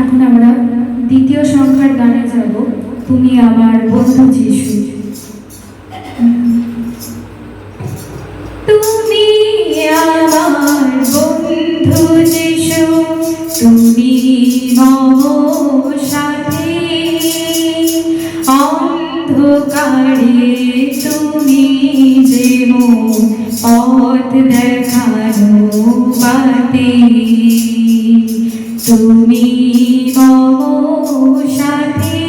এখন আমরা দ্বিতীয় সংখ্যার গানে যাব, তুমি আমার বন্ধু যিশু। তুমি বন্ধু সাথী। অন্ধকারে তুমি যে পথ দেখানো বাতি। তুমি সাথী,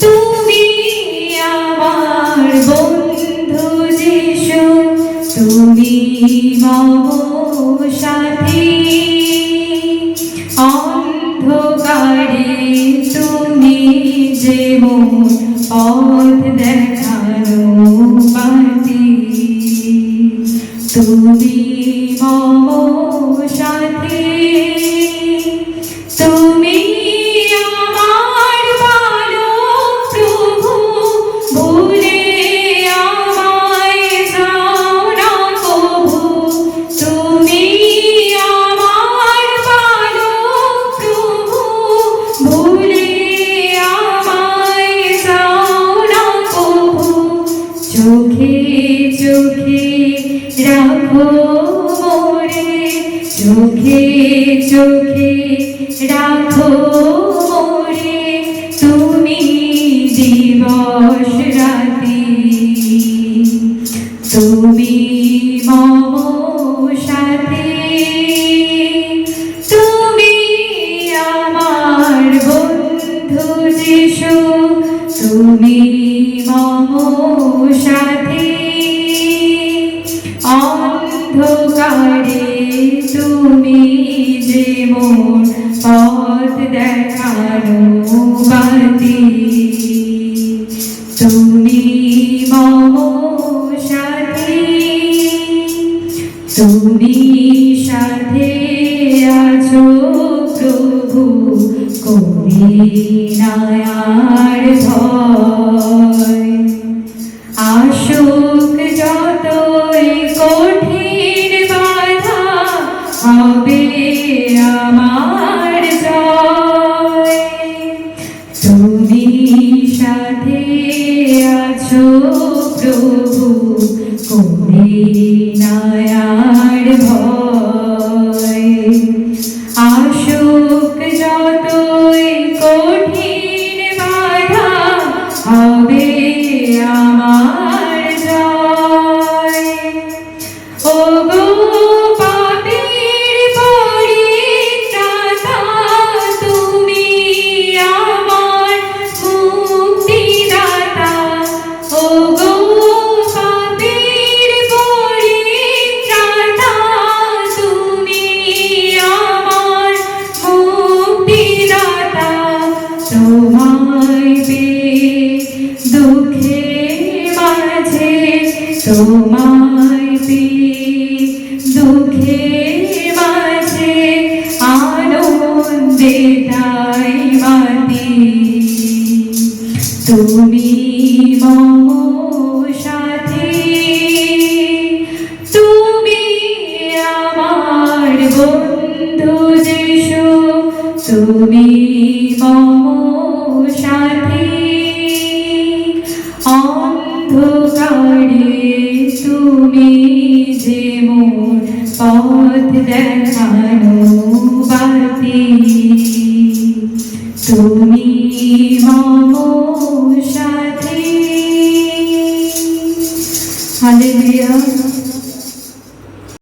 তুমি আমার বন্ধু যিশু, তুমি সাথী। অন্ধকারে তুমি যে পথ দেখানো বাতি তুমি মম সাথী তুমি আমার ভালো প্রভু, ভুলে আমায় যাও না কভু তুমি আমার ভালো প্রভু, ভুলে আমায় যাও না কভু চোখে চোখে রাখো মোরে। চোখে চোখে রাখো মোরে, তুমি দিবস রাতি। তুমি মম সাথে, তুমি আমার বন্ধু যিশু, তুমি মম সাথে। অন্ধকারে তুমি মম সাথে তুমি সাথে আছো প্রভু করি নায়ার ভয়। আশোক যতই প্রভু করে নায়ার ভয়। আসুক যতই কঠিন বাধা হবে আমার তুমি মম সাথে তুমি আমার বন্ধু যিশু তুমি মম পথ দেখানো বাতি। তুমি মম সাথে। হালেলুয়া।